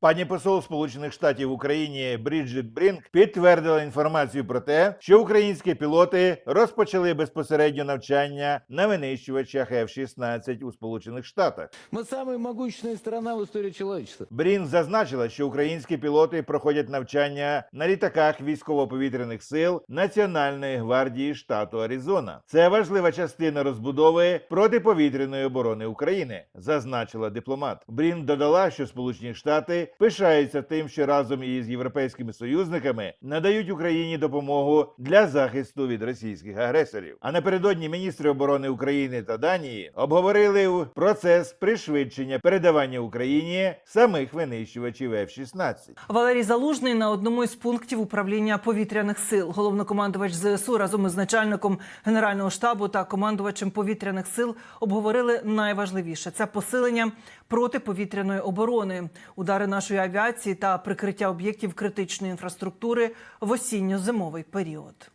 Пані посол Сполучених Штатів в Україні Бріджит Брінк підтвердила інформацію про те, що українські пілоти розпочали безпосередньо навчання на винищувачах F-16 у Сполучених Штатах. Мы самая могущественная страна в истории человечества. Брін зазначила, що українські пілоти проходять навчання на літаках військово-повітряних сил Національної гвардії штату Аризона. Це важлива частина розбудови протиповітряної оборони України, зазначила дипломат. Брін додала, що Сполучені Штати пишаються тим, що разом із європейськими союзниками надають Україні допомогу для захисту від російських агресорів. А напередодні міністри оборони України та Данії обговорили процес пришвидшення передавання Україні самих винищувачів F-16. Валерій Залужний на одному із пунктів управління повітряних сил, головнокомандувач ЗСУ разом із начальником генерального штабу та командувачем повітряних сил обговорили найважливіше це посилення протиповітряної оборони, удари нашої авіації та прикриття об'єктів критичної інфраструктури в осінньо-зимовий період.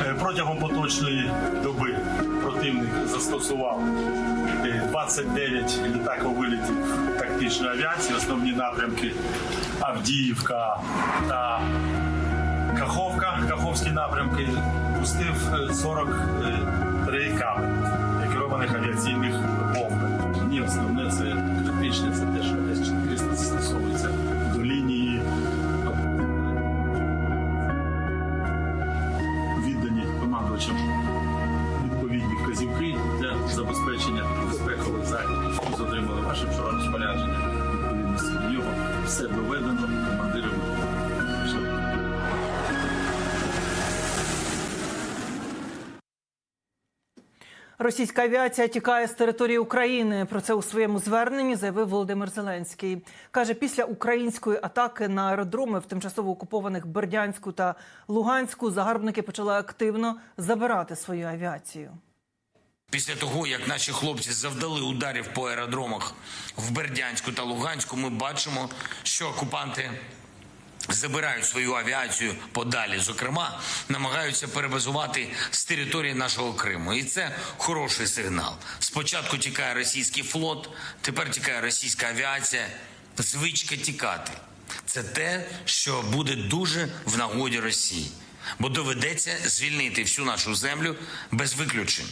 Е, Протягом поточної доби противник застосував е, 29 літаковилітів тактичної авіації, основні напрямки Авдіївка та Каховка, Каховські напрямки, пустив е, 43 каби керованих авіаційних бомб. Ні, основне це критичне, це те, що С-400 застосовується до лінії віддані командувачам відповідні вказівки для забезпечення безпекових заходів, що отримали ваше вчора розпорядження відповідності до нього. Все доведено Російська авіація тікає з території України. Про це у своєму зверненні заявив Володимир Зеленський. каже, після української атаки на аеродроми в тимчасово окупованих Бердянську та Луганську загарбники почали активно забирати свою авіацію. Після того, як наші хлопці завдали ударів по аеродромах в Бердянську та Луганську, ми бачимо, що окупанти забирають свою авіацію подалі. Зокрема, намагаються перебазувати з території нашого Криму. І це хороший сигнал. Спочатку тікає російський флот, тепер тікає російська авіація. Звичка тікати. Це те, що буде дуже в нагоді Росії, бо доведеться звільнити всю нашу землю без виключень.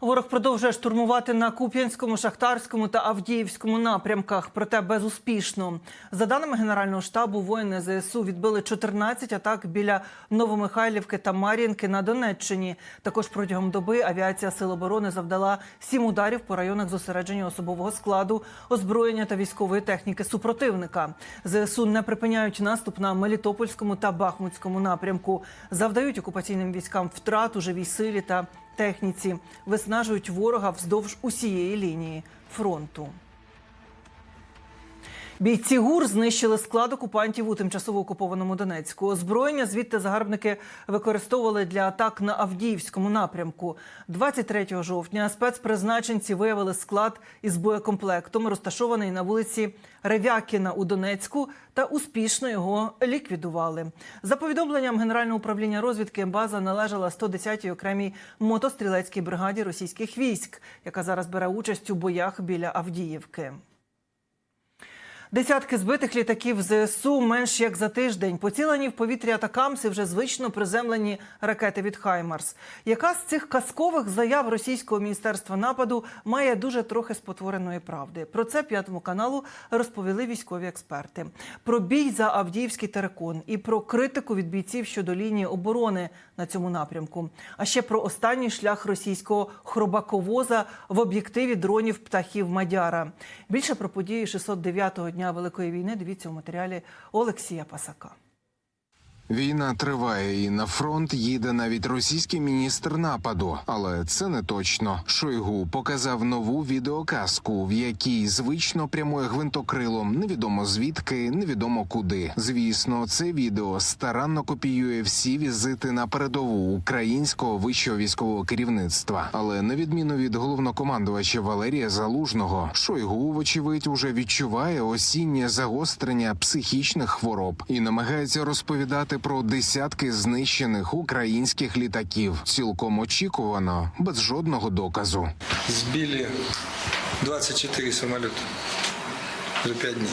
Ворог продовжує штурмувати на Куп'янському, Шахтарському та Авдіївському напрямках, проте безуспішно. За даними Генерального штабу, воїни ЗСУ відбили 14 атак біля Новомихайлівки та Мар'їнки на Донеччині. Також протягом доби авіація Сил оборони завдала сім ударів по районах зосередження особового складу, озброєння та військової техніки супротивника. ЗСУ не припиняють наступ на Мелітопольському та Бахмутському напрямку. Завдають окупаційним військам втрат у живій силі та техніці, виснажують ворога вздовж усієї лінії фронту. Бійці ГУР знищили склад окупантів у тимчасово окупованому Донецьку. Озброєння звідти загарбники використовували для атак на Авдіївському напрямку. 23 жовтня спецпризначенці виявили склад із боєкомплектом, розташований на вулиці Ревякіна у Донецьку, та успішно його ліквідували. За повідомленням Генерального управління розвідки, база належала 110-й окремій мотострілецькій бригаді російських військ, яка зараз бере участь у боях біля Авдіївки. Десятки збитих літаків ЗСУ менш як за тиждень. Поцілені в повітря атакамси вже звично приземлені ракети від Хаймарс. Яка з цих казкових заяв російського міністерства нападу має дуже трохи спотвореної правди? Про це п'ятому каналу розповіли військові експерти. Про бій за Авдіївський терекон і про критику від бійців щодо лінії оборони на цьому напрямку. А ще про останній шлях російського хробаковоза в об'єктиві дронів птахів Мадяра. Більше про події 609-го дня Великої війни дивіться у матеріалі Олексія Пасака. Війна триває, і на фронт їде навіть російський міністр нападу, але це не точно. Шойгу показав нову відеоказку, в якій звично прямує гвинтокрилом. Невідомо звідки, невідомо куди. Звісно, це відео старанно копіює всі візити на передову українського вищого військового керівництва. Але на відміну від головнокомандувача Валерія Залужного, Шойгу, вочевидь, уже відчуває осіннє загострення психічних хвороб і намагається розповідати про десятки знищених українських літаків. Цілком очікувано, без жодного доказу. Сбили 24 самоліти за 5 днів.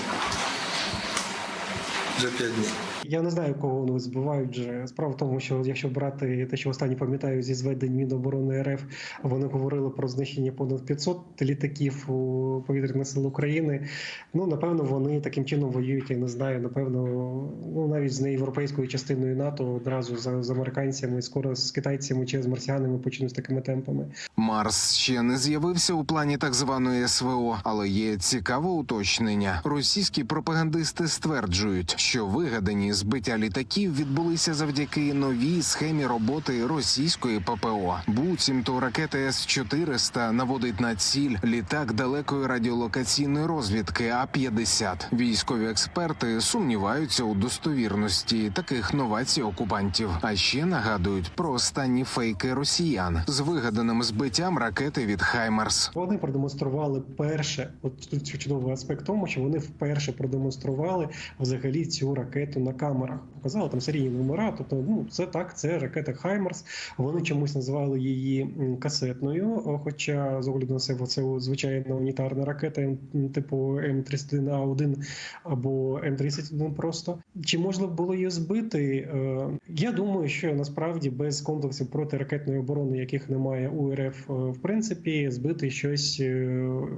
За 5 дней. Я не знаю, кого вони збивають вже. Справа в тому, що якщо брати те, що останні пам'ятаю зі зведень Міноборони РФ, вони говорили про знищення понад 500 літаків у повітряних сил України. Ну напевно, вони таким чином воюють. Я не знаю. Напевно, ну навіть з неєвропейською частиною НАТО одразу з, з американцями, скоро з китайцями чи з марсіанами почнуть такими темпами. Марс ще не з'явився у плані так званої СВО, але є цікаве уточнення. Російські пропагандисти стверджують, що вигадані збиття літаків відбулися завдяки новій схемі роботи російської ППО. Буцімто ракета С 400 наводить на ціль літак далекої радіолокаційної розвідки А 50 Військові експерти сумніваються у достовірності таких новацій окупантів. А ще нагадують про останні фейки росіян з вигаданим збиттям ракети від Хаймарс. Вони продемонстрували перше, от тут чудовий аспект тому, що вони вперше продемонстрували взагалі цю ракету на камерах. Показали там серійні номера. Тобто, ну це так, це ракета Хаймарс. Вони чомусь називали її касетною. Хоча з огляду на себе це звичайна унітарна ракета типу М31А1 або М31 просто. Чи можна було її збити? Е, Я думаю, що насправді без комплексів протиракетної оборони, яких немає у РФ, е, в принципі, збити щось, е,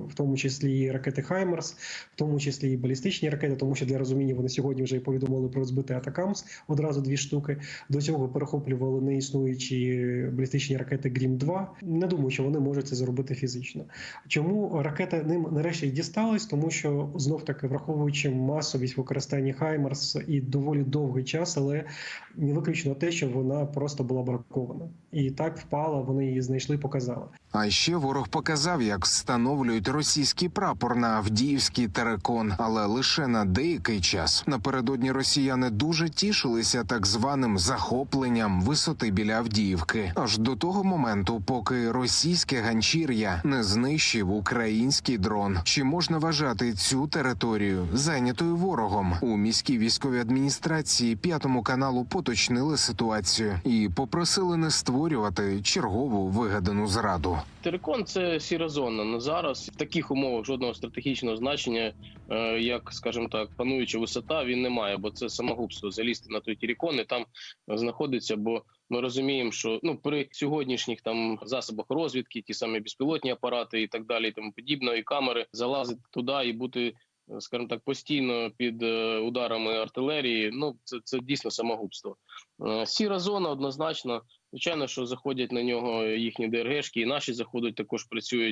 в тому числі і ракети Хаймерс, в тому числі і балістичні ракети, тому що для розуміння вони сьогодні вже повідомили про збити Атакамс одразу дві штуки. До цього перехоплювали неіснуючі балістичні ракети Грім 2 Не думаю, що вони можуть це зробити фізично. Чому ракета ним нарешті дісталась? Тому що знов таки враховуючи масовість використання Хаймерс і доволі довгий час, але не виключно те, що вона просто була бракована. І так впала, вони її знайшли, показали. А ще ворог показав, як встановлюють російський прапор на Авдіївський терекон, але лише на деякий час. Напередодні росіяни дуже тішилися так званим захопленням висоти біля Авдіївки, аж до того моменту, поки російське ганчір'я не знищив український дрон. Чи можна вважати цю територію зайнятою ворогом? У міській військовій адміністрації п'ятому каналу поточнили ситуацію і попросили не створювати чергову вигадану зраду. Терикон це сіра зона. На зараз в таких умовах жодного стратегічного значення, е, як скажімо так, пануюча висота, він не має, бо це самогубство залізти на той терикон і там знаходиться. Бо ми розуміємо, що ну при сьогоднішніх там засобах розвідки, ті самі безпілотні апарати і так далі, і тому подібне, і камери залазити туди і бути. е, Скажімо так, постійно під е, ударами артилерії. Ну це це дійсно самогубство. Е, Сіра зона однозначно. Звичайно, що заходять на нього їхні ДРГшки, і наші заходять також працюють.